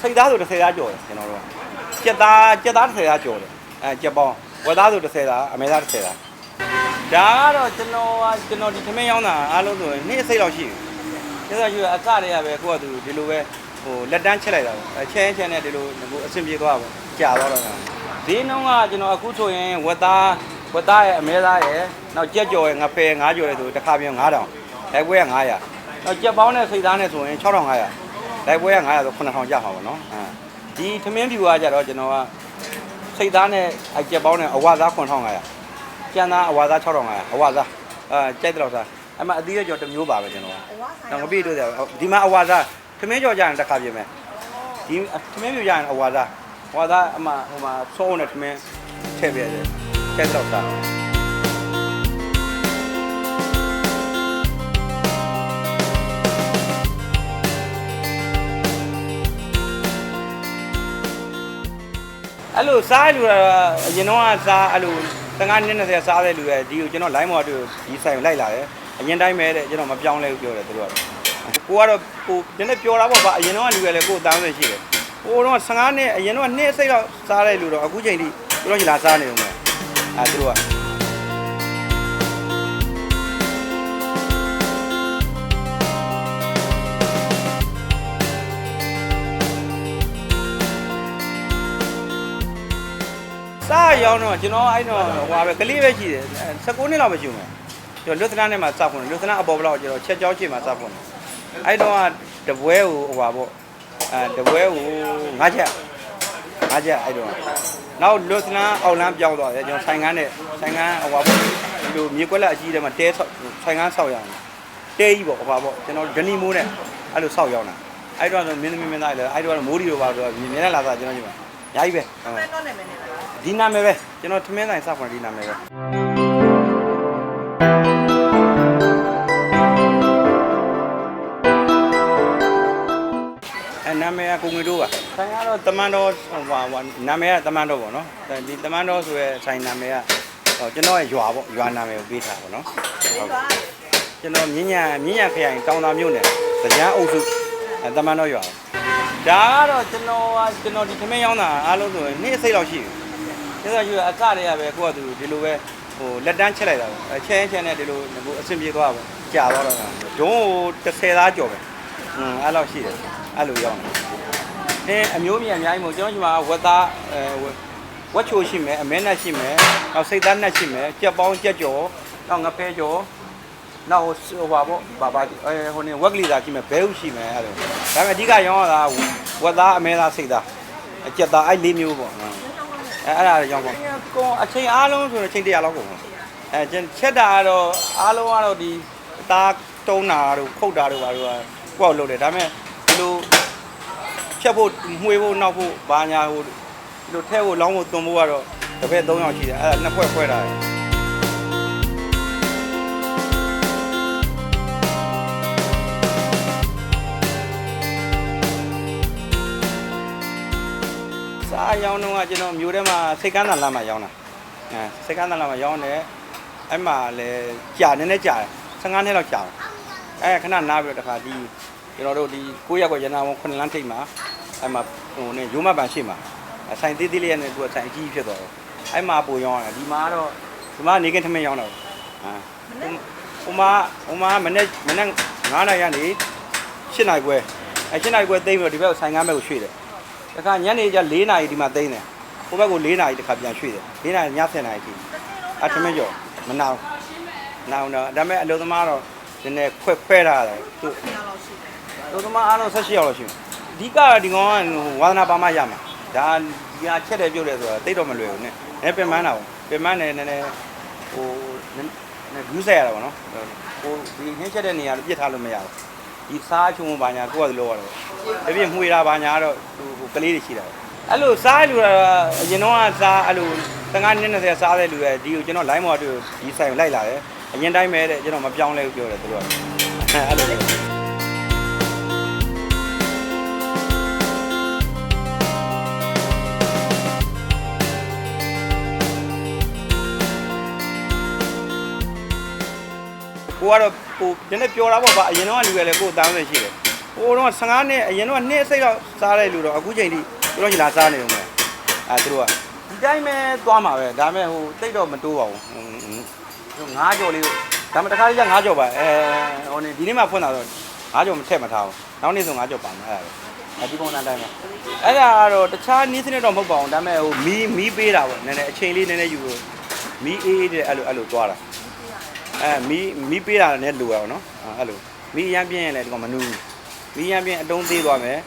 စိတ်သားဆို30သားကျော်တယ်ကျွန်တော်တို့ကကြက်သားကြက်သား30သားကျော်တယ်အဲကြက်ပေါင်းဝက်သားဆို30သားအမဲသား30သားဒါကတော့ကျွန်တော်ကကျွန်တော်ဒီသမင်းရောင်းတာအားလုံးဆိုရင်နေ့စိတ်လောက်ရှိပြီကျတော့ယူအစတည်းကပဲကိုယ့်ကသူဒီလိုပဲဟိုလက်တန်းချက်လိုက်တာပဲချဲချဲနဲ့ဒီလိုဟိုအဆင်ပြေသွားပါကြာသွားတော့ဈေးနှုန်းကကျွန်တော်အခုဆိုရင်ဝက်သားဝက်သားရဲ့အမဲသားရဲ့နောက်ကြက်ကြော်ရဲ့ငဖယ်ငါးကြော်ရဲ့ဆိုတစ်ခါပြန်9000အဲပွဲက900နောက်ကြက်ပေါင်းနဲ့စိတ်သားနဲ့ဆိုရင်6500 လိုက်ပွဲက900ဆို9000ကျမှာပေါ့နော်အဲဒီသမင်းဖြူကကြတော့ကျွန်တော်ကစိတ်သားနဲ့အကြက်ပေါင်းနဲ့အဝါသား9500ကျန်သားအဝါသား6500အဝါသားအဲကြိုက်တော့စားအမအသီးရကြော်တစ်မျိုးပါပဲကျွန်တော်ကတော့ငပိတို့တယ်ဒီမှာအဝါသားသမင်းကြော်ကြရင်တစ်ခါပြင်မယ်ဒီသမင်းဖြူကြရင်အဝါသားအဝါသားအမဟိုမှာစိုးနဲ့သမင်းထည့်ပြရတယ်ကြိုက်တော့စား အဲ့လိုစားလူကအရင်တော့ကစားအဲ့လို15နှစ်20စားတဲ့လူရဲ့ဒီကိုကျွန်တော် line မော်တူဒီဆိုင်ကိုလိုက်လာတယ်အရင်တိုင်းပဲတဲ့ကျွန်တော်မပြောင်းလဲဘူးပြောတယ်သူတို့ကတော့ကိုကတော့ကိုဒီနေ့ပြောတာပေါ့ဗျအရင်တော့ကလူရဲ့လေကိုအတန်းပဲရှိတယ်ဟိုတော့15နှစ်အရင်တော့နှစ်စိတ်တော့စားတဲ့လူတော့အခုချိန်ထိသူတို့ချလာစားနေဦးမယ်အဲသူတို့က ရောင်းတော့ကျွန်တော်အဲ့တော့ဟိုပါပဲကလေးပဲရှိတယ်16နှစ်လောက်ပဲရှိဦးမယ်ကျွန်တော်လွတ်သနာနဲ့မှာစဖွင့်လွတ်သနာအပေါ်ဘလောက်ကျွန်တော်ချက်ကြောင်းချိန်မှာစဖွင့်အဲ့တော့ကတပွဲကိုဟိုပါပေါ့အဲတပွဲကို၅ချက်၅ချက်အဲ့တော့နောက်လွတ်သနာအောက်လမ်းပြောင်းသွားတယ်ကျွန်တော်ဆိုင်ကန်းနဲ့ဆိုင်ကန်းဟိုပါပေါ့ဒီလိုမြေကွက်လက်အကြီးထဲမှာတဲဆိုင်ကန်းဆောက်ရအောင်တဲကြီးပေါ့ဟိုပါပေါ့ကျွန်တော်ဒနီမိုးနဲ့အဲ့လိုဆောက်ရောက်တာအဲ့တော့ဆိုမင်းသမီးမင်းသားလေအဲ့တော့မိုးဒီလိုပါတော့မြင်နေလာတာကျွန်တော်ညီမ ညာကြီးပဲဟုတ်ပဲတော့နေမယ်နေလားဒီနာမည်ပဲကျွန်တော်ထမင်းဆိုင်စဖွင့်ဒီနာမည်ပဲအဲနာမည်ကကိုငွေတို့ပါဆိုင်ကတော့တမန်တော်ဟိုဟာဟိုနာမည်ကတမန်တော်ပေါ့နော်ဒီတမန်တော်ဆိုရဲဆိုင်နာမည်ကဟိုကျွန်တော်ရဲ့ရွာပေါ့ရွာနာမည်ကိုပေးထားပါတော့ဒီတော့ကျွန်တော်မြင်းညာမြင်းညာခရိုင်တောင်သာမြို့နယ်သကြမ်းအုပ်စုအဲတမန်တော်ရွာ ဒါကတော့ကျွန်တော်ကကျွန်တော်ဒီထမင်းရောင်းတာအားလုံးဆိုရင်နေ့စိတ်လောက်ရှိပြီကျတော့ယူအစတည်းကပဲကိုယ့်ကသူဒီလိုပဲဟိုလက်တန်းချက်လိုက်တာပဲချဲချဲနဲ့ဒီလိုဟိုအဆင်ပြေသွားပါကြာသွားတော့ဒုံးကို30သားကျော်ပဲอืมအဲ့လောက်ရှိတယ်အဲ့လိုရောက်နေအဲအမျိုးမြတ်အများကြီးမို့ကျွန်တော်ဒီမှာဝက်သားအဲဝက်ချိုရှိမယ်အမဲနက်ရှိမယ်နောက်စိတ်သားနက်ရှိမယ်ကြက်ပေါင်းကြက်ကျော်နောက်ငဖဲကျော် နောက်ဟိုပါပေါ့ဘာဘာအဲဟိုနေဝက်ကလီသာရှိမယ်ဘဲဥရှိမယ်အဲ့လိုဒါပေမဲ့အဓိကရောင်းရတာဝက်သားအမဲသားစိတ်သားအကြက်သားအဲ့လေးမျိုးပေါ့ဟုတ်အဲအဲ့ဒါကြောင့်ပေါ့ကိုအချိန်အားလုံးဆိုတော့ချိန်တရာလောက်ကုန်ပါအဲချက်တာကတော့အားလုံးကတော့ဒီအသားတုံးတာတို့ခုတ်တာတို့ဘာတို့ကကိုယ့်ကိုလုပ်တယ်ဒါပေမဲ့ဒီလိုဖြတ်ဖို့မှွေဖို့နောက်ဖို့ဘာညာဟိုဒီလိုထဲဖို့လောင်းဖို့သွန်ဖို့ကတော့တစ်ဖက်၃ယောက်ရှိတယ်အဲ့ဒါနှစ်ဖွဲ့ဖွဲ့တာတယ် စားရောင်းတော့ကကျွန်တော်မျိုးထဲမှာစိတ်ကန်းသာလမ်းမှာရောင်းတာအဲစိတ်ကန်းသာလမ်းမှာရောင်းတယ်အဲ့မှာလည်းကြာနည်းနည်းကြာတယ်15နှစ်လောက်ကြာတယ်အဲခဏနားပြီးတော့တခါဒီကျွန်တော်တို့ဒီ9ရက်ကွရနာဝန်9လမ်းထိပ်မှာအဲ့မှာဟိုနဲ့ရိုးမပန်ရှိမှာအဲဆိုင်သေးသေးလေးနဲ့သူကဆိုင်အကြီးဖြစ်သွားတယ်အဲ့မှာပိုရောင်းရတယ်ဒီမှာကတော့ဒီမှာနေကင်းထမင်းရောင်းတာပေါ့အာဟိုမှာဟိုမှာမနေ့မနေ့9နာရီကနေ7နာရီခွဲအဲ7နာရီခွဲသိမ်းပြီးတော့ဒီဘက်ဆိုင်ကမ်းဘက်ကိုရွှေ့တယ် တခါညနေကျ4နာရီဒီမှာသိမ်းတယ်ဟိုဘက်ကို4နာရီတခါပြန်ရွှေ့တယ်4နာရီည7နာရီထိအထမင်းကျော်မနာဘူးနာအောင်တော့ဒါပေမဲ့အလုပ်သမားတော့နည်းနည်းခွဲခွဲထားတယ်သူညလောက်ရှိတယ်အလုပ်သမားအားလုံး18ယောက်လောက်ရှိတယ်အဓိကဒီကောင်ကဝါသနာပါမရမှာဒါဒီဟာချက်တယ်ပြုတ်တယ်ဆိုတာတိတ်တော့မလွယ်ဘူးနဲ့နည်းပင်မန်းတာပေါ့ပင်မန်းတယ်နည်းနည်းဟိုနည်းနည်းဂူးဆက်ရတာပေါ့နော်ဟိုဒီဟင်းချက်တဲ့နေရာပြစ်ထားလို့မရဘူး ဒီစားချုံဘာညာကိုယ့်ကလိုရတယ်တပြည့်မှွေတာဘာညာတော့ဟိုကလေးတွေရှိတာပဲအဲ့လိုစားလူတာအရင်တော့ကစားအဲ့လို15နှစ်20စားတဲ့လူရဲ့ဒီကိုကျွန်တော် line မော်တူဒီဆိုင်ကိုလိုက်လာတယ်အရင်တိုင်းပဲတဲ့ကျွန်တော်မပြောင်းလဲဘူးပြောတယ်သူတို့ကအဲ့လို ကိုကတော့ကိုနည်းနည်းပြောတာပေါ့ဗျအရင်တော့ကလူရဲ့လေကိုအတန်းပဲရှိတယ်ဟိုတော့15နှစ်အရင်တော့နှစ်စိတ်တော့စားတဲ့လူတော့အခုချိန်ထိသူတို့ကြီးလာစားနေုံပဲအဲသူတို့ကဒီတိုင်းပဲသွားမှာပဲဒါပေမဲ့ဟိုတိတ်တော့မတိုးပါဘူးဟို9ကြော်လေးဒါမှတခါလေးက9ကြော်ပါအဲဟိုနေဒီနေ့မှဖွင့်တာတော့9ကြော်မထည့်မထားဘူးနောက်နေ့ဆို9ကြော်ပါမယ်အဲ့ဒါအဲဒီပုံစံတိုင်းပဲအဲ့ဒါကတော့တခြားနည်းစနစ်တော့မဟုတ်ပါဘူးဒါပေမဲ့ဟိုမီးမီးပေးတာပေါ့နည်းနည်းအချိန်လေးနည်းနည်းယူလို့မီးအေးအေးတဲ့အဲ့လိုအဲ့လိုသွားတာ အဲမီးမီးပေးတာလည်းလိုရအောင်နော်အဲ့လိုမီးရမ်းပြင်းရင်လည်းဒီကောင်မနူးမီးရမ်းပြင်းအတုံးသေးသွားမယ်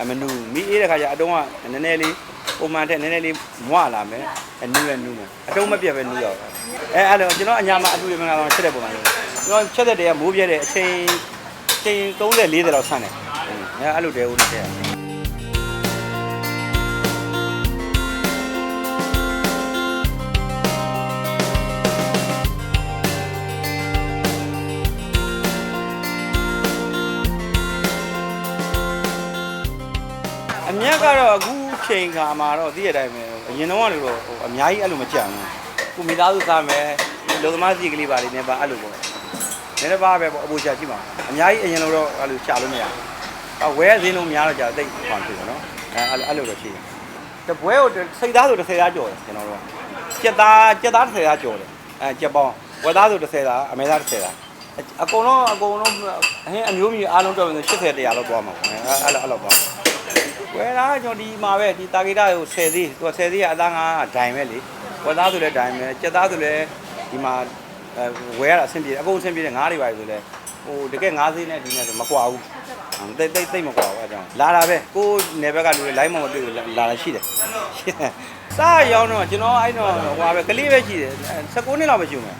အမနူးမီးအေးတဲ့ခါကျအတုံးကနည်းနည်းလေးပုံမှန်တဲ့နည်းနည်းလေးမွလာမယ်အနူးလည်းနူးမယ်အတုံးမပြတ်ပဲနူးရအောင်အဲအဲ့လိုကျွန်တော်အညာမှာအတူရမင်္ဂလာဆောင်ချက်တဲ့ပုံစံမျိုးကျွန်တော်ချက်တဲ့တည်းကမိုးပြဲတဲ့အချိန်ချိန်30 40လောက်ဆန့်တယ်အဲအဲ့လိုတည်းဦးနေတ မြတ်ကတော့အခုချိန်ခါမှာတော့သိရတဲ့အတိုင်းပဲအရင်တော့ကလို့တော့ဟိုအများကြီးအဲ့လိုမကြံဘူးခုမိသားစုစားမယ်လူသမားစီကလေးပါလေးနဲ့ပါအဲ့လိုပေါ့နည်းနည်းပါးပဲပေါ့အပူချာရှိမှာအများကြီးအရင်တော့အဲ့လိုချလို့မရဘူးအဝဲဈေးလုံးများတော့ကြာသိဟောင်းဖြစ်တယ်နော်အဲအဲ့လိုအဲ့လိုတော့ရှိတယ်တပွဲကိုစိတ်သားဆို30သားကျော်တယ်ကျွန်တော်တို့ကြက်သားကြက်သား30သားကျော်တယ်အဲကြက်ပေါင်းဝက်သားဆို30သားအမဲသား30သားအကုန်လုံးအကုန်လုံးအဟင်းအမျိုးမျိုးအားလုံးတော့80တရားလောက်သွားမှာပေါ့အဲအဲ့လိုအဲ့လိုပေါ့ ဝယ်တာကကျွန်တော်ဒီမှာပဲဒီတာဂီတာကို10သေးသူက10သေးကအသားငါးဒိုင်ပဲလေဝက်သားဆိုလဲဒိုင်ပဲကြက်သားဆိုလဲဒီမှာအဲဝယ်ရတာအဆင်ပြေတယ်အကုန်အဆင်ပြေတယ်ငါးတွေပါဆိုလဲဟိုတကယ်ငါးသေးနဲ့ဒီနဲ့ဆိုမကွာဘူးတိတ်တိတ်တိတ်မကွာဘူးအဲကြောင့်လာတာပဲကိုယ်နယ်ဘက်ကလူတွေ line မမတွေ့ဘူးလာလာရှိတယ်စားရောက်တော့ကျွန်တော်အဲ့တော့ဟိုပါပဲကလေးပဲရှိတယ်19နှစ်လောက်ပဲရှိမယ်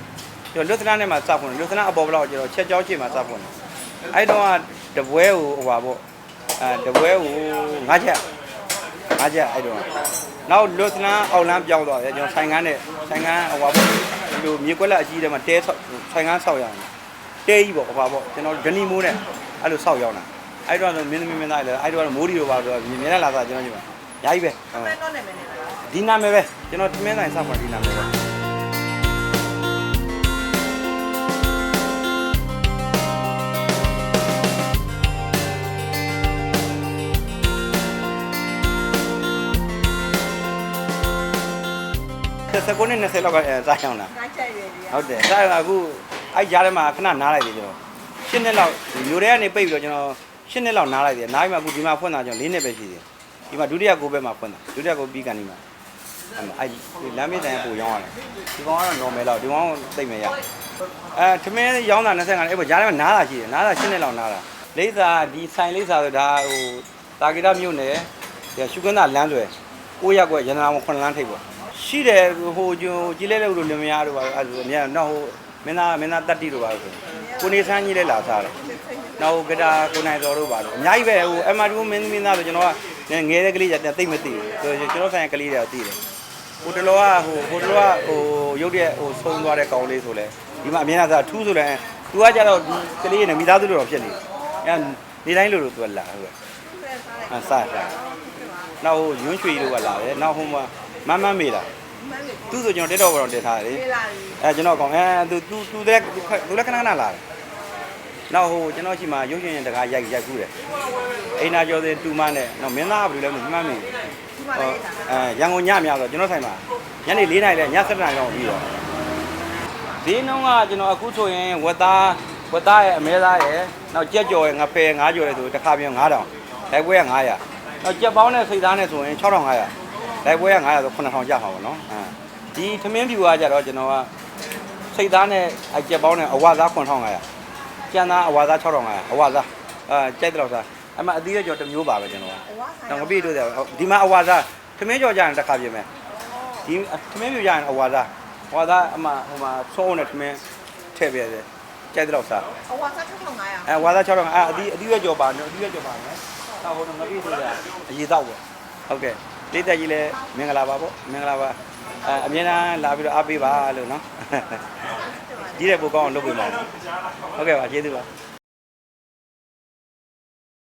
ကျွန်တော်လွတ်သနာနဲ့မှာစဖွင့်တယ်လွတ်သနာအပေါ်ဘလောက်ကျွန်တော်ချက်ကြောင်းချိန်မှာစဖွင့်တယ်အဲ့တော့ကတပွဲကိုဟိုပါပေါ့ အဲတပွဲကိုငါးချက်ငါးချက်အဲ့တော့နောက်လွတ်သနာအောက်လမ်းပြောင်းသွားတယ်ကျွန်တော်ဆိုင်ကန်းနဲ့ဆိုင်ကန်းဟိုပါပေါ့ဒီလိုမြေကွက်လက်အကြီးထဲမှာတဲဆောက်ဆိုင်ကန်းဆောက်ရတယ်တဲကြီးပေါ့ဟိုပါပေါ့ကျွန်တော်ဒနီမိုးနဲ့အဲ့လိုဆောက်ရောက်တာအဲ့တော့မင်းသမီးမင်းသားလေအဲ့တော့မိုးဒီလိုပါဆိုတော့မြင်မြင်လာစားကျွန်တော်ညီမညာကြီးပဲမင်းတော့နေမနေလားဒီနာမည်ပဲကျွန်တော်သမင်းဆိုင်စောက်မှာဒီနာမည်ပဲ ဆက်စကုန်းနဲ့20လောက်ကအဲစားချောင်းလားနိုင်ချက်ရွယ်ကြီးဟုတ်တယ်စားရအခုအဲ့ကြားထဲမှာခဏနားလိုက်သေးကျွန်တော်ရှင်းနှစ်လောက်မျိုးတွေကနေပိတ်ပြီးတော့ကျွန်တော်ရှင်းနှစ်လောက်နားလိုက်သေးတယ်နားပြီးမှအခုဒီမှာဖွင့်တာကျွန်တော်၄နှစ်ပဲရှိသေးတယ်ဒီမှာဒုတိယကိုဘက်မှာဖွင့်တာဒုတိယကိုပြီးကန်ဒီမှာအဲ့မှာအဲ့ဒီလမ်းမေးတိုင်းပို့ရောင်းရတယ်ဒီကောင်ကတော့ normal လောက်ဒီကောင်သိမ့်မရအဲထမင်းရောင်းတာ25အဲ့ပေါ်ကြားထဲမှာနားတာရှိတယ်နားတာရှင်းနှစ်လောက်နားတာလိမ့်စာဒီဆိုင်လိမ့်စာဆိုဒါဟိုတာဂီတာမြို့နယ်ဒီရှုကန်းသာလမ်းတွေကိုရက်ကွက်ရန်နာမခွန်လမ်းထိပ်ပေါ့ ရှိတယ်ဟိုဂျိုကြီးလဲလဲလို့လင်မယားတို့ပါအဲ့လိုအများတော့ဟိုမင်းသားမင်းသားတက်တီတို့ပါဆိုကိုနေဆန်းကြီးလဲလာစားတယ်နောက်ဂတာကိုနိုင်တော်တို့ပါတော့အများကြီးပဲဟိုအမတူမင်းမင်းသားဆိုကျွန်တော်ကငယ်တဲ့ကလေးကြတဲ့သိမ့်မသိဘူးဆိုကျွန်တော်ဆိုင်ကလေးတွေကသိတယ်ဟိုတလောကဟိုဟိုတလောကဟိုရုပ်တဲ့ဟိုဆုံးသွားတဲ့ကောင်လေးဆိုလဲဒီမှာအမြင်သာစားထူးဆိုလဲသူကကြတော့ဒီကလေးနဲ့မိသားစုတော်ဖြစ်နေအဲနေတိုင်းလို့လို့သူကလာဟုတ်ကဲ့အဆာစားနောက်ဟိုရွှွန့်ရွှေတို့ကလာတယ်နောက်ဟိုမှာ မမ်းမမ်းမေးလာမန်းလေးသူဆိုကျွန်တော်တက်တော့ကတော့တင်ထားတယ်လေပြေးလာပြီအဲကျွန်တော်ကောင်အဲသူသူသူတဲ့သူလည်းခဏခဏလာတယ်နောက်ဟိုကျွန်တော်ရှိမှရုပ်ရှင်ရင်တကားရိုက်ရိုက်ခုတယ်အိနာကျော်စင်တူမနဲ့နောက်မင်းသားကဘယ်လိုလဲမမှန်းမင်းဒီမှာလည်းထားတာအဲရန်ကုန်ညများဆိုကျွန်တော်ဆိုင်မှာညနေ၄နာရီလဲည7နာရီလောက်ပြီးတော့ဈေးနှုန်းကကျွန်တော်အခုဆိုရင်ဝက်သားဝက်သားရဲ့အမဲသားရဲ့နောက်ကြက်ကြော်ရဲ့ငဖယ်ငါးကြော်ရဲ့ဆိုတစ်ခါပြန်9000လိုက်ပွဲက900နောက်ကြက်ပေါင်းနဲ့စိတ်သားနဲ့ဆိုရင်6500 လိုက်ပွဲက900ဆို9000ကျမှာပေါ့နော်အဲဒီသမင်းဖြူကကြတော့ကျွန်တော်ကစိတ်သားနဲ့အကြက်ပေါင်းနဲ့အဝသား9500ကျန်သားအဝသား6500အဝသားအဲကြိုက်တယ်လို့သားအမအသီးရကြော်တစ်မျိုးပါပဲကျွန်တော်ကဝါဆိုင်တော့ငပိတို့တယ်ဒီမှာအဝါစားသမင်းကြော်ကြရင်တစ်ခါပြင်မယ်ဒီသမင်းပြကြရင်အဝါစားအဝါစားအမဟိုမှာဆုံးနဲ့သမင်းထည့်ပြရတယ်ကြိုက်တဲ့လောက်စားအဝါစား6500အဲဝါစား6တော့အဲအသီးအသီးရွက်ကြော်ပါနော်အသီးရွက်ကြော်ပါမယ်တော့ဟိုတော့ငပိတို့တယ်အရေးတော့ပဲဟုတ်ကဲ့ လေးတက်ကြီးလည်းမင်္ဂလာပါပေါ့မင်္ဂလာပါအဲအမြဲတမ်းလာပြီးတော့အားပေးပါလို့နော်ကြီးတဲ့ပုကောင်းအောင်လုပ်ပေးပါဦးဟုတ်ကဲ့ပါကျေးဇူးပါ